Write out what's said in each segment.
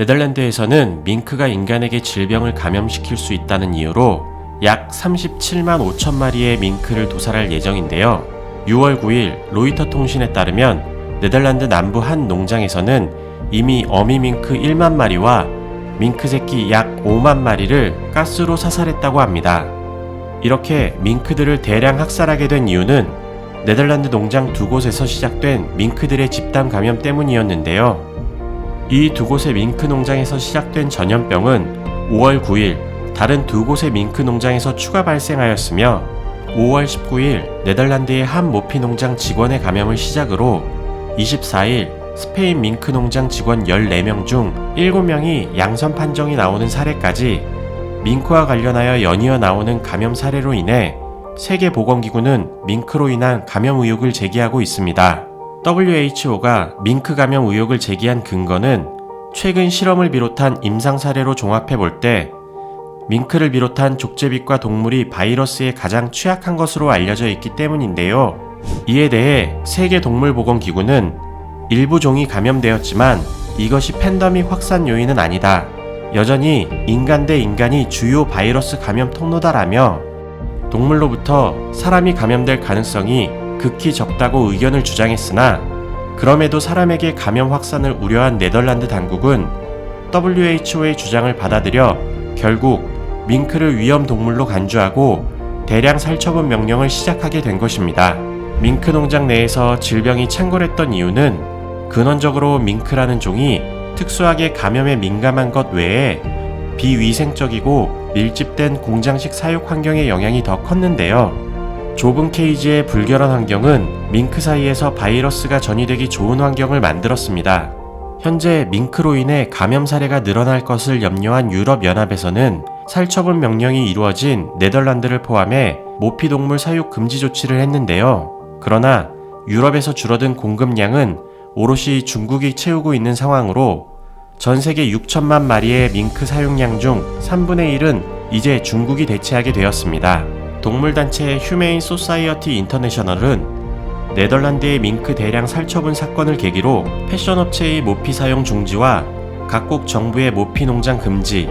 네덜란드에서는 밍크가 인간에게 질병을 감염시킬 수 있다는 이유로 약 37만 5천 마리의 밍크를 도살할 예정인데요. 6월 9일 로이터 통신에 따르면 네덜란드 남부 한 농장에서는 이미 어미 밍크 1만 마리와 밍크 새끼 약 5만 마리를 가스로 사살했다고 합니다. 이렇게 밍크들을 대량 학살하게 된 이유는 네덜란드 농장 두 곳에서 시작된 밍크들의 집단 감염 때문이었는데요. 이 두 곳의 밍크 농장에서 시작된 전염병은 5월 9일 다른 두 곳의 밍크 농장에서 추가 발생하였으며 5월 19일 네덜란드의 한 모피 농장 직원의 감염을 시작으로 24일 스페인 밍크 농장 직원 14명 중 7명이 양선 판정이 나오는 사례까지 밍크와 관련하여 연이어 나오는 감염 사례로 인해 세계보건기구는 밍크로 인한 감염 의혹을 제기하고 있습니다. WHO가 밍크 감염 의혹을 제기한 근거는 최근 실험을 비롯한 임상 사례로 종합해 볼 때 밍크를 비롯한 족제비과 동물이 바이러스에 가장 취약한 것으로 알려져 있기 때문인데요. 이에 대해 세계동물보건기구는 일부 종이 감염되었지만 이것이 팬데믹 확산 요인은 아니다. 여전히 인간 대 인간이 주요 바이러스 감염 통로다라며 동물로부터 사람이 감염될 가능성이 극히 적다고 의견을 주장했으나 그럼에도 사람에게 감염 확산을 우려한 네덜란드 당국은 WHO의 주장을 받아들여 결국 밍크를 위험 동물로 간주하고 대량 살처분 명령을 시작하게 된 것입니다. 밍크 농장 내에서 질병이 창궐했던 이유는 근원적으로 밍크라는 종이 특수하게 감염에 민감한 것 외에 비위생적이고 밀집된 공장식 사육 환경의 영향이 더 컸는데요. 좁은 케이지의 불결한 환경은 밍크 사이에서 바이러스가 전이되기 좋은 환경을 만들었습니다. 현재 밍크로 인해 감염 사례가 늘어날 것을 염려한 유럽연합에서는 살처분 명령이 이루어진 네덜란드를 포함해 모피동물 사육 금지 조치를 했는데요. 그러나 유럽에서 줄어든 공급량은 오롯이 중국이 채우고 있는 상황으로 전 세계 6천만 마리의 밍크 사육량 중 3분의 1은 이제 중국이 대체하게 되었습니다. 동물단체 휴메인 소사이어티 인터내셔널은 네덜란드의 밍크 대량 살처분 사건을 계기로 패션 업체의 모피 사용 중지와 각국 정부의 모피 농장 금지,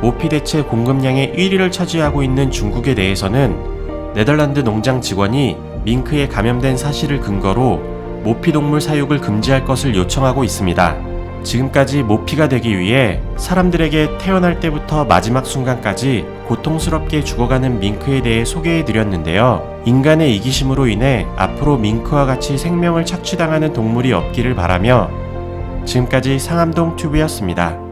모피 대체 공급량의 1위를 차지하고 있는 중국에 대해서는 네덜란드 농장 직원이 밍크에 감염된 사실을 근거로 모피 동물 사육을 금지할 것을 요청하고 있습니다. 지금까지 모피가 되기 위해 사람들에게 태어날 때부터 마지막 순간까지 고통스럽게 죽어가는 밍크에 대해 소개해 드렸는데요. 인간의 이기심으로 인해 앞으로 밍크와 같이 생명을 착취당하는 동물이 없기를 바라며 지금까지 상암동 튜브였습니다.